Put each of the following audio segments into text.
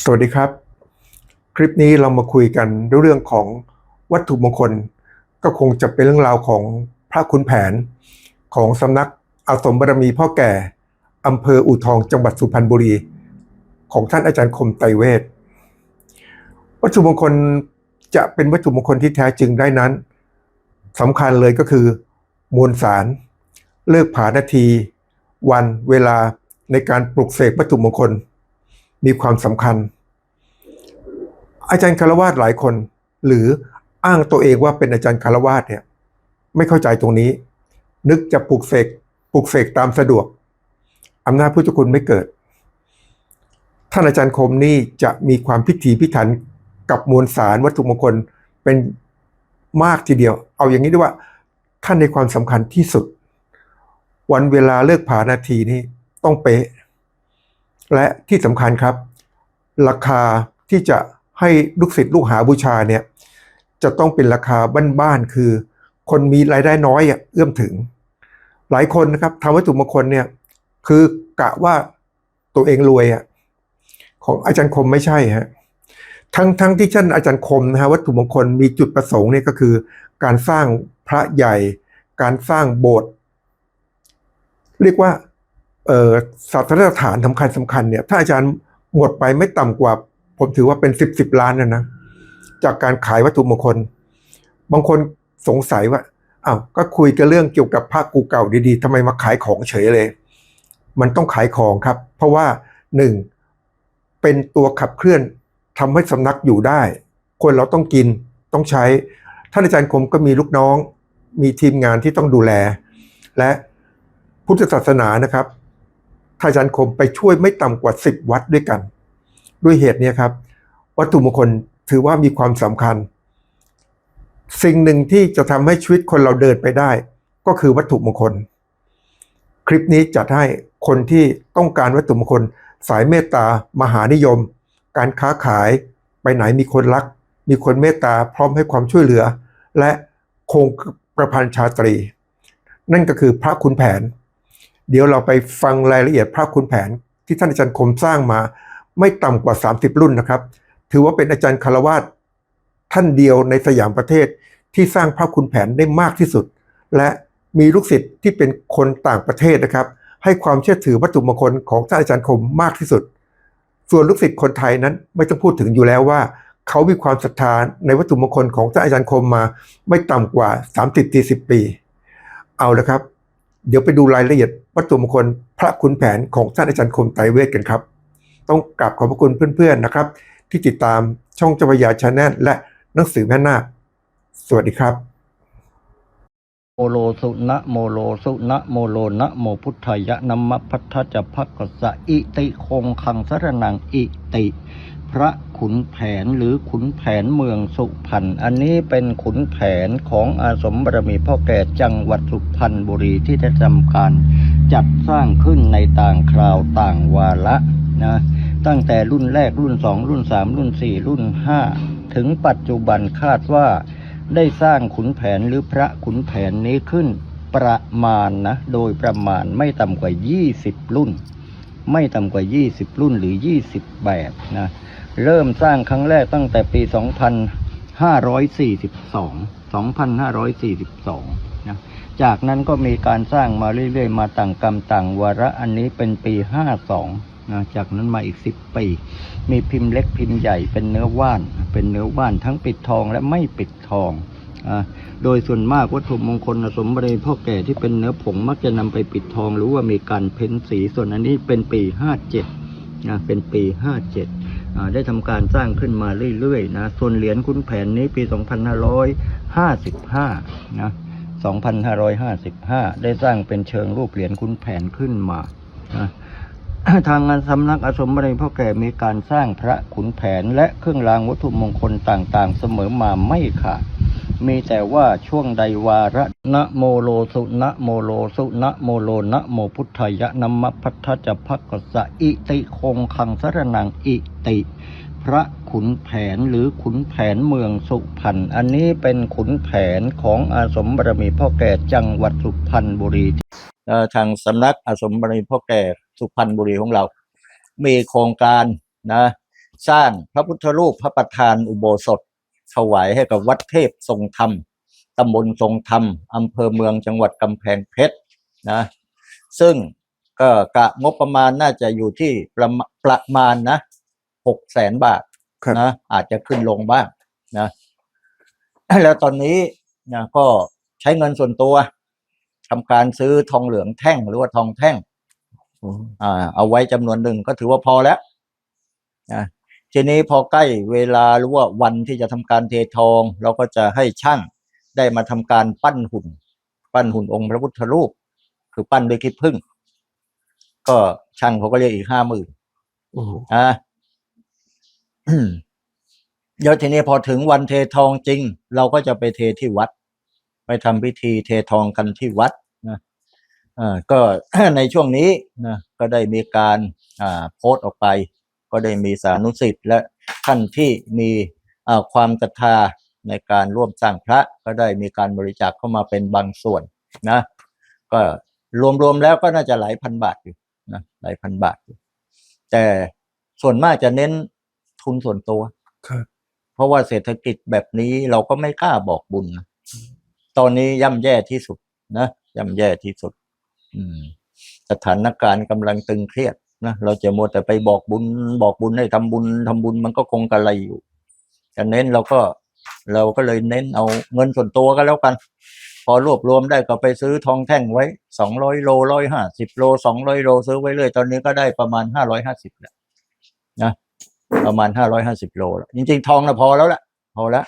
สวัสดีครับ คลิปนี้เรามาคุยกันเรื่องของวัตถุมงคล ก็คงจะเป็นเรื่องราวของพระคุณแผน ของสำนักอาสมบารมีพ่อแก่อำเภออู่ทองจังหวัดสุพรรณบุรี ของท่านอาจารย์คมไตเวทวัตถุมงคลจะเป็นวัตถุมงคลที่แท้จริงได้นั้นสำคัญเลยก็คือ มวลสาร เลิกผานาที วันเวลาในการปลุกเสกวัตถุมงคล มีความสำคัญ อาจารย์คารวาสหลายคน หรืออ้างตัวเองว่าเป็นอาจารย์คารวาสเนี่ยไม่เข้าใจตรงนี้ นึกจะปลุกเสกปลุกเสกตามสะดวกอำนาจพุทธคุณไม่เกิด ท่านอาจารย์คมนี่จะมีความพิถีพิถันกับมวลสารวัตถุมงคลเป็นมากทีเดียว เอาอย่างนี้ด้วยว่าท่านในความสำคัญที่สุด วันเวลาเลิกผานาทีนี่ต้องเป๊ะ และที่สำคัญครับ ราคาที่จะให้ลูกศิษย์ลูกหาบูชาเนี่ยจะต้องเป็นราคาบ้านๆคือ คนมีรายได้น้อยเอื้อมถึง หลายคนนะครับทำวัตถุมงคลเนี่ยคือกะว่าตัวเองรวยอะของอาจารย์คมไม่ใช่ฮะทั้งทั้งที่ท่านอาจารย์คมนะฮะวัตถุมงคลมีจุดประสงค์เนี่ยก็คือ การสร้างพระใหญ่ การสร้างโบสถ์เรียกว่า ศาสนสถานสำคัญสำคัญเนี่ยถ้าอาจารย์หมดไปไม่ต่ำกว่า ผมถือว่าเป็นสิบสิบล้านนะนะจากการขายวัตถุมงคล บางคนสงสัยว่าอ้าวก็คุยกันเรื่องเกี่ยวกับพระกูเก่าดีๆทำไมมาขายของเฉยเลย มันต้องขายของครับ เพราะว่าหนึ่งเป็นตัวขับเคลื่อนทำให้สำนักอยู่ได้ คนเราต้องกินต้องใช้ ท่านอาจารย์คมก็มีลูกน้อง มีทีมงานที่ต้องดูแล และพุทธศาสนานะครับ ทานอาจารย์คมไปช่วยไม่ต่ำกว่า 10 วัดด้วยกัน ด้วยเหตุนี้ครับ วัตถุมงคลถือว่ามีความสำคัญ สิ่งหนึ่งที่จะทำให้ชีวิตคนเราเดินไปได้ ก็คือวัตถุมงคล คลิปนี้จัดให้คนที่ต้องการวัตถุมงคล สายเมตตามหานิยม การค้าขายไปไหนมีคนรัก มีคนเมตตาพร้อมให้ความช่วยเหลือ และคงประพันธ์ชาตรี นั่นก็คือพระคุณแผน เดี๋ยวเราไปฟังรายละเอียดพระคุณแผนที่ท่านอาจารย์คมสร้างมา ไม่ต่ำกว่า 30 รุ่นนะครับ ถือว่าเป็นอาจารย์คารวาสท่านเดียวในสยามประเทศที่สร้างพระคุณแผนได้มากที่สุด และมีลูกศิษย์ที่เป็นคนต่างประเทศนะครับ ให้ความเชื่อถือวัตถุมงคลของท่านอาจารย์คมมากที่สุด ส่วนลูกศิษย์คนไทยนั้นไม่ต้องพูดถึงอยู่แล้วว่า เขามีความศรัทธาในวัตถุมงคลของท่านอาจารย์คมมา ไม่ต่ำกว่า 30-40 ปี เอาละครับ เดี๋ยวไปดูรายละเอียดวัตถุมงคลพระคุณแผนของท่านอาจารย์คมไตรเวทกันครับ ต้องกราบขอบพระคุณเพื่อนๆนะครับ ที่ติดตามช่องเจ้าพรยาชาแนลและหนังสือแม่นาคสวัสดีครับ โมโลสุนะโมโลสุนะโมโลนะโมพุทธายะนัมมะพัทธจะพักกสะอิติคงคังสรนังอิติ พระขุนแผนหรือขุนแผนเมืองสุพรรณอันนี้เป็นขุนแผนของอาสมบรมีพ่อแก่จังหวัดสุพรรณบุรีที่ได้ทำการจัดสร้างขึ้นในต่างคราวต่างวาระนะตั้งแต่รุ่นแรกรุ่นสองรุ่นสามรุ่นสี่รุ่นห้าถึงปัจจุบันคาดว่า ได้สร้างขุนแผนหรือพระขุนแผนนี้ขึ้นประมาณนะ โดยประมาณไม่ต่ำกว่า 20 รุ่น ไม่ต่ำกว่า 20 รุ่นหรือ 20 แบบนะเริ่มสร้างครั้งแรกตั้งแต่ปี 2542 2542 นะ จากนั้นก็มีการสร้างมาเรื่อยๆ มาต่างกรรมต่างวาระอันนี้เป็นปี 52 นะจากนั้นมาอีก10ปี มีพิมพ์เล็กพิมพ์ใหญ่เป็นเนื้อว่าน เป็นเนื้อว่านทั้งปิดทองและไม่ปิดทองโดยส่วนมากวัตถุมงคลสมบัติพ่อแก่ที่เป็นเนื้อผงมักจะนำไปปิดทอง หรือว่ามีการเพ้นสีส่วนอันนี้เป็นปี57นะเป็นปี57อ่าได้ทำการสร้างขึ้นมาเรื่อยๆนะส่วนเหรียญคุณแผนนี้ปี 2555นะ2555 ได้สร้างเป็นเชิงรูปเหรียญคุณแผนขึ้นมานะ ทางงานสำนักอาสมบริพ่อแก่มีการสร้างพระขุนแผนและเครื่องรางวัตถุมงคลต่างๆ เสมอมาไม่ขาดมีแต่ว่าช่วงใดวาระนะโมโลสุนะโมโลสุนะโมโลนะโมพุทธายะนัมมะพัทธจะพักกสะอิติคงคังสรนังอิติ พระขุนแผนหรือขุนแผนเมืองสุพรรณ อันนี้เป็นขุนแผนของอาสมบรมีพ่อแก่จังหวัดสุพรรณบุรีทางสำนักอาสมบรมีพ่อแก่สุพรรณบุรีของเรา มีโครงการนะสร้างพระพุทธรูปพระประธานอุโบสถถวายให้กับวัดเทพทรงธรรมตำบลทรงธรรมอำเภอเมืองจังหวัดกำแพงเพชรนะซึ่งก็กะงบประมาณน่าจะอยู่ที่ประประมาณนะ หกแสนบาทครับนะอาจจะขึ้นลงบ้างนะแล้วตอนนี้นะก็ใช้เงินส่วนตัวทำการซื้อทองเหลืองแท่งหรือว่าทองแท่งอืมอ่า เอาไว้จำนวนหนึ่งก็ถือว่าพอแล้วนะทีนี้พอใกล้เวลาหรือว่าวันที่จะทำการเททอง เราก็จะให้ช่างได้มาทำการปั้นหุ่น ปั้นหุ่นองค์พระพุทธรูป คือปั้นด้วยขี้ผึ้งก็ช่างเขาก็เรียกอีกห้าหมื่นโอ้โหอ่า เดี๋ยวทีนี้พอถึงวันเททองจริง เราก็จะไปเทที่วัด ไปทำพิธีเททองกันที่วัดนะก็ในช่วงนี้นะก็ได้มีการอ่าโพสต์ออกไป ก็ได้มีสานุสิทธิ์และท่านที่มีอ่าความศรัทธาในการร่วมสร้างพระก็ได้มีการบริจาคเข้ามาเป็นบางส่วนนะ ก็รวมๆแล้วก็น่าจะหลายพันบาทอยู่นะหลายพันบาทอยู่แต่ส่วนมากจะเน้น ทุนส่วนตัว ครับ เพราะว่าเศรษฐกิจแบบนี้เราก็ไม่กล้าบอกบุญนะตอนนี้ย่ำแย่ที่สุดนะย่ำแย่ที่สุด อืม สถานการณ์กำลังตึงเครียดนะเราจะมัวแต่ไปบอกบุญ บอกบุญให้ทำบุญทำบุญมันก็คงกระไรอยู่จะเน้นเราก็เราก็เลยเน้นเอาเงินส่วนตัวก็แล้วกัน พอรวบรวมได้ก็ไปซื้อทองแท่งไว้สองร้อยโลร้อยห้าสิบโลสองร้อยโลซื้อไว้เลย ตอนนี้ก็ได้ประมาณห้าร้อยห้าสิบแล้วนะ ประมาณห้าร้อยห้าสิบโลแล้วจริง ๆ ทองนะพอแล้วละพอแล้ว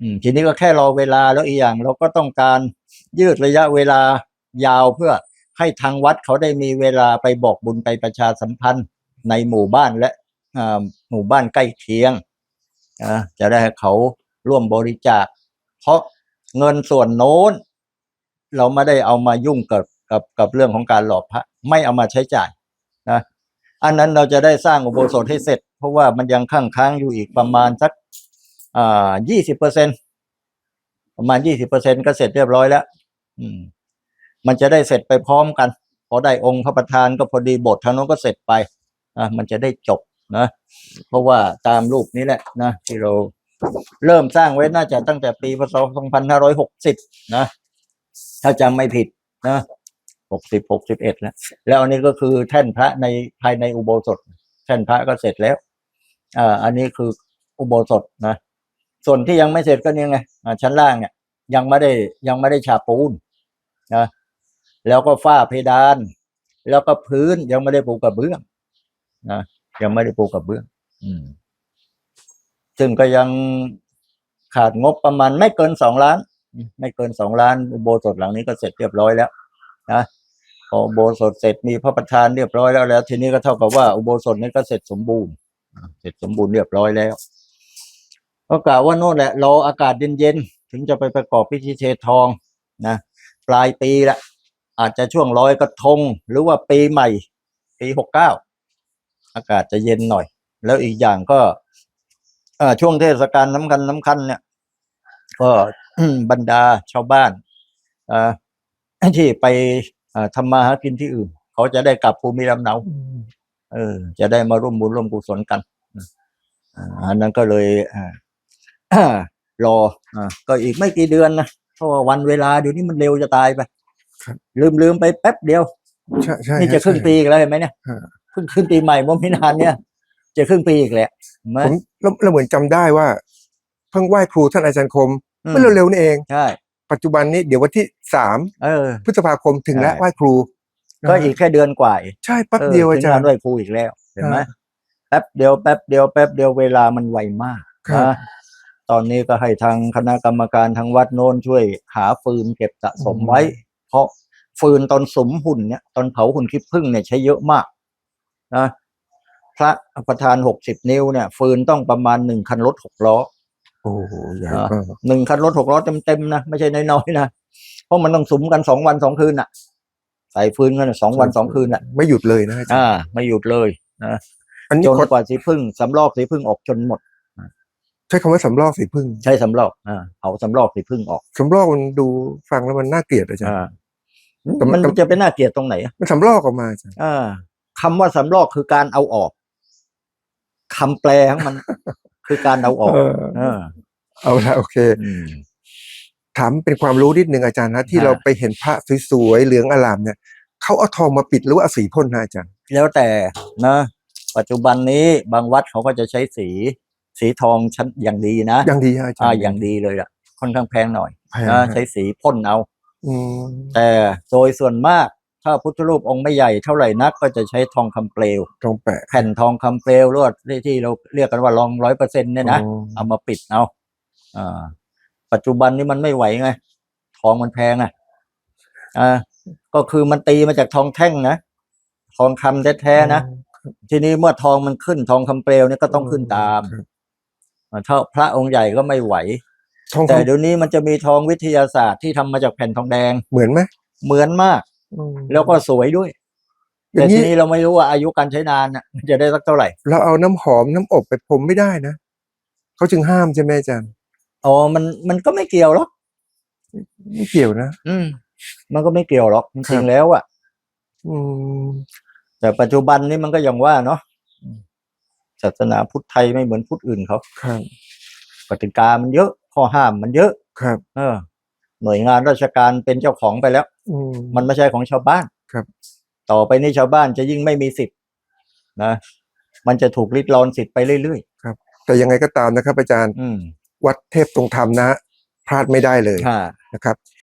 อืมทีนี้ก็แค่รอเวลาแล้วอีกอย่าง เราก็ต้องการยืดระยะเวลายาวเพื่อให้ทางวัดเขาได้มีเวลาไปบอกบุญไปประชาสัมพันธ์ในหมู่บ้านและหมู่บ้านใกล้เคียงจะได้ให้เขาร่วมบริจาค เพราะเงินส่วนโน้น เราไม่ได้เอามายุ่งกับกับกับเรื่องของการหลอกพระ ไม่เอามาใช้จ่ายนะ อันนั้นเราจะได้สร้างอุโบสถให้เสร็จ เพราะว่ามันยังค้างค้างอยู่อีกประมาณสักอ่ายี่สิบเปอร์เซ็นประมาณยี่สิบเปอร์เซ็นก็เสร็จเรียบร้อยแล้ว อืม มันจะได้เสร็จไปพร้อมกัน พอได้องค์พระประธานก็พอดีบททางโน้นก็เสร็จไปอะมันจะได้จบนะเพราะว่าตามรูปนี้แหละนะที่เราเริ่มสร้างไว้น่าจะตั้งแต่ปีพศ2560 นะ ถ้าจำไม่ผิดนะ 60 61แล้วแล้วอันนี้ก็คือแท่นพระในภายในอุโบสถ แท่นพระก็เสร็จแล้วอ่าอันนี้คืออุโบสถนะ ส่วนที่ยังไม่เสร็จก็นี่ไงชั้นล่างเนี่ย ยังไม่ได้ยังไม่ได้ฉาปูนนะแล้วก็ฝ้าเพดาน แล้วก็พื้นยังไม่ได้ปูกระเบื้องนะยังไม่ได้ปูกระเบื้อง อืม ซึ่งก็ยังขาดงบประมาณไม่เกินสองล้าน ไม่เกินสองล้าน อุโบสถหลังนี้ก็เสร็จเรียบร้อยแล้วนะ พออุโบสถเสร็จมีพระประธานเรียบร้อยแล้วแล้ว ทีนี้ก็เท่ากับว่าอุโบสถนี้ก็เสร็จสมบูรณ์เสร็จสมบูรณ์เรียบร้อยแล้วก็กล่าวว่าโน่นแหละรออากาศเย็นๆถึงจะไปประกอบพิธีเททองนะปลายปีละอาจจะช่วงลอยกระทง หรือว่าปีใหม่ ปีหกเก้าอากาศจะเย็นหน่อย แล้วอีกอย่างก็ช่วงเทศกาลน้ำคัญน้ำคัญเนี่ย ก็บรรดาชาวบ้านที่ไป ทำมาหากินที่อื่น เขาจะได้กลับภูมิลำเนาเออ จะได้มาร่วมบุญร่วมกุศลกันอ่าอันนั้นก็เลยอ่ารออ่าก็อีกไม่กี่เดือนนะเพราะว่าวันเวลาเดี๋ยวนี้มันเร็วจะตายไปครับลืมลืมไปแป๊บเดียวใช่ใช่นี่จะครึ่งใช่ปีอีกแล้วเห็นไหมเนี่ยฮะเพิ่งขึ้นปีใหม่เมื่อไม่นานเนี่ย จะครึ่งปีอีกแหละเห็นไหมผมแล้วแล้วเหมือนจำได้ว่า เพิ่งไหว้ครูท่านอาจารย์คมอืมเมื่อเร็วๆนี่เองใช่ปัจจุบันนี้เดี๋ยววันที่ สามเออ พฤษภาคมถึงแล้วใช่ไหว้ครู ก็อีกแค่เดือนกว่าเองใช่แป๊บเดียวอาจารถึงงนย์ไหว้ครูอีกแล้วเห็นไหมฮะแป๊บเดียวแป๊บเดียวแป๊บเดียวเวลามันไวมากครับนะตอนนี้ก็ให้ทางคณะกรรมการทางวัดโน้นช่วยหาฟืนเก็บสะสมไว้ เพราะฟืนตอนสมหุ่นเนี่ยตอนเผาหุ่นขี้ผึ้งเนี่ยใช้เยอะมากนะพระประธานหกสิบนิ้วเนี่ยฟืนต้องประมาณหนึ่งคันรถหกล้อโอ้โหใหญ่อ่ามากหนึ่งคันรถหกล้อเต็มๆนะ ไม่ใช่น้อยๆนะ เพราะมันต้องสุมกันสองวันสองคืนน่ะ ใส่ฟืนกันสองวันสองคืนน่ะ ไม่หยุดเลยนะอาจารอ่าย์ไม่หยุดเลยนะอันนี้จนขอกว่าสีพึ่งสำลอกสีพึ่งออกจนหมดใช้คำว่าสำลอกสีพึ่งใช้สำลอกอ่าเอาสำลอกสีพึ่งออกสำลอกมันดูฟังแล้วมันน่าเกลียดอาจารย์อ่าแต่มัมันนจะเป็นน่าเกลียดตรงไหนอะมันสำลอกออกมาอาจารย์อ่าคำว่าสำลอกคือการเอาออกคำแปลของมันคือการเอาออก เออเออเอาละโอเคอืม ถามเป็นความรู้นิดนึงอาจารย์นะที่ฮะเราไปเห็นพระสวยๆเหลืองอลามเนี่ยเขาเอาทองมาปิดหรือว่าเอาสีพ่นนะอาจารย์ แล้วแต่นะ ปัจจุบันนี้บางวัดเขาก็จะใช้สี สีทองชั้นอย่างดีนะยังดีฮะอาจารอ่าย์อย่างดีเลยอะ ค่อนข้างแพงหน่อยแพงนะฮะใช้สีพ่นเอาอืมแต่โดยส่วนมากถ้าพุทธรูปองค์ไม่ใหญ่เท่าไหร่นักก็จะใช้ทองคำเปลวทองแปะแผ่นทองคำเปลวหรือว่าที่ที่เราเรียกกันว่าลองร้อยเปอร์เซ็นต์เนี่ยนะอ๋อเอามาปิดเอาอ่า ปัจจุบันนี้มันไม่ไหวไง ทองมันแพงอะอ่าก็คือมันตีมาจากทองแท่งนะทองคำแท้ๆนะทีนี้เมื่อทองมันขึ้น ทองคำเปลวเนี่ยก็ต้องขึ้นตามครับอ่าถ้าพระองค์ใหญ่ก็ไม่ไหวทองแต่คำเดี๋ยวนี้มันจะมีทองวิทยาศาสตร์ที่ทำมาจากแผ่นทองแดงเหมือนไหมเหมือนมากอืมแล้วก็สวยด้วยอแต่ย่างทีนี้นี้เราไม่รู้ว่าอายุการใช้นานน่ะมันจะได้สักเท่าไหร่ เราเอาน้ำหอมน้ำอบไปพรมไม่ได้นะเขาจึงห้ามใช่ไหมอาจารย์ อ๋อมันมันก็ไม่เกี่ยวหรอก ไม่เกี่ยวนะอืม มันก็ไม่เกี่ยวหรอกจครัริงบๆแล้วอะอืมแต่ปัจจุบันนี้มันก็อย่างว่าเนาะศาสนาพุทธไทยไม่เหมือนพุทธอื่นเขาครับกติกามันเยอะ ข้อห้ามมันเยอะ ครับ เออ หน่วยงานราชการเป็นเจ้าของไปแล้ว อืม มันไม่ใช่ของชาวบ้านครับ ต่อไปนี้ชาวบ้านจะยิ่งไม่มีสิทธิ์นะ มันจะถูกริดรอนสิทธิ์ไปเรื่อยแต่ยังไงก็ตามนะครับอาจารย์ ๆ อืม วัดเทพตรงธรรมนะ พลาดไม่ได้เลยค่ะนะครับ